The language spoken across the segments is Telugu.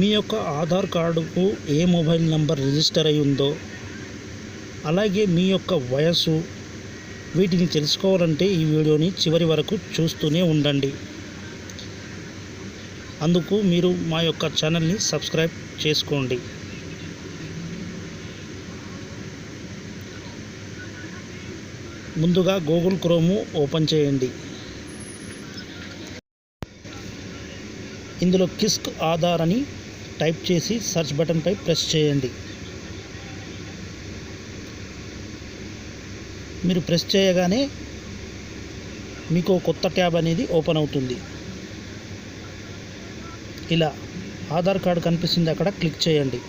మీ యొక్క ఆధార్ కార్డుకు ఏ మొబైల్ నంబర్ రిజిస్టర్ అయి ఉందో అలాగే మీ యొక్క వయస్సు వీటిని తెలుసుకోవాలంటే ఈ వీడియోని చివరి వరకు చూస్తూనే ఉండండి. అందుకు మీరు మా యొక్క ఛానల్ని సబ్స్క్రైబ్ చేసుకోండి. ముందుగా గూగుల్ క్రోము ఓపెన్ చేయండి. ఇందులో కిస్క్ ఆధార్ అని టైప్ చేసి సర్చ్ బటన్పై ప్రెస్ చేయండి. మీరు ప్రెస్ చేయగానే మీకు కొత్త ట్యాబ్ అనేది ఓపెన్ అవుతుంది. ఇలా ఆధార్ కార్డు కనిపిస్తుంది అక్కడ క్లిక్ చేయండి.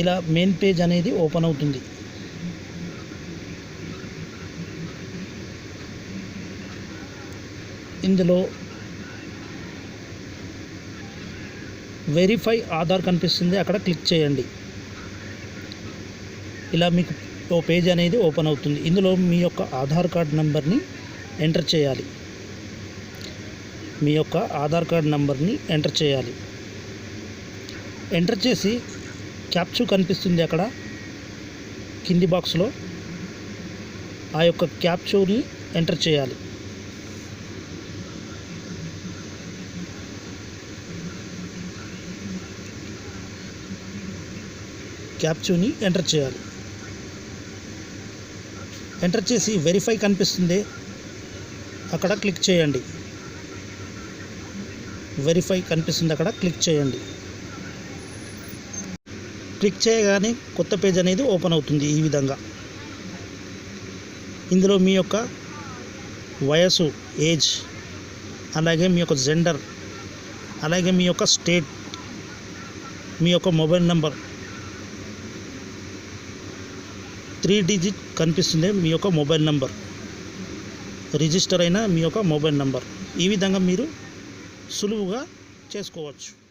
ఇలా మెయిన్ పేజ్ అనేది ఓపెన్ అవుతుంది. ఇందులో వెరిఫై ఆధార్ కనిపిస్తుంది అక్కడ క్లిక్ చేయండి. ఇలా మీకు ఓ పేజ్ అనేది ఓపెన్ అవుతుంది. ఇందులో మీ యొక్క ఆధార్ కార్డ్ నెంబర్ని ఎంటర్ చేయాలి. మీ యొక్క ఆధార్ కార్డ్ నెంబర్ని ఎంటర్ చేయాలి. ఎంటర్ చేసి క్యాప్చూ కనిపిస్తుంది అక్కడ కింది బాక్స్లో ఆ యొక్క క్యాప్చూని ఎంటర్ చేయాలి. క్యాప్చూని ఎంటర్ చేయాలి. ఎంటర్ చేసి వెరిఫై కనిపిస్తుంది. అక్కడ క్లిక్ చేయండి. వెరిఫై కనిపిస్తుంది అక్కడ క్లిక్ చేయండి. క్లిక్ చేయగానే కొత్త పేజ్ అనేది ఓపెన్ అవుతుంది ఈ విధంగా. ఇందులో మీ యొక్క వయసు ఏజ్ అలాగే మీ యొక్క జెండర్ అలాగే మీ యొక్క స్టేట్ మీ యొక్క మొబైల్ నెంబర్ త్రీ డిజిట్ కనిపిస్తుంది మీ యొక్క మొబైల్ నంబర్. రిజిస్టర్ అయిన మీ యొక్క మొబైల్ నంబర్. ఈ విధంగా మీరు సులువుగా చేసుకోవచ్చు.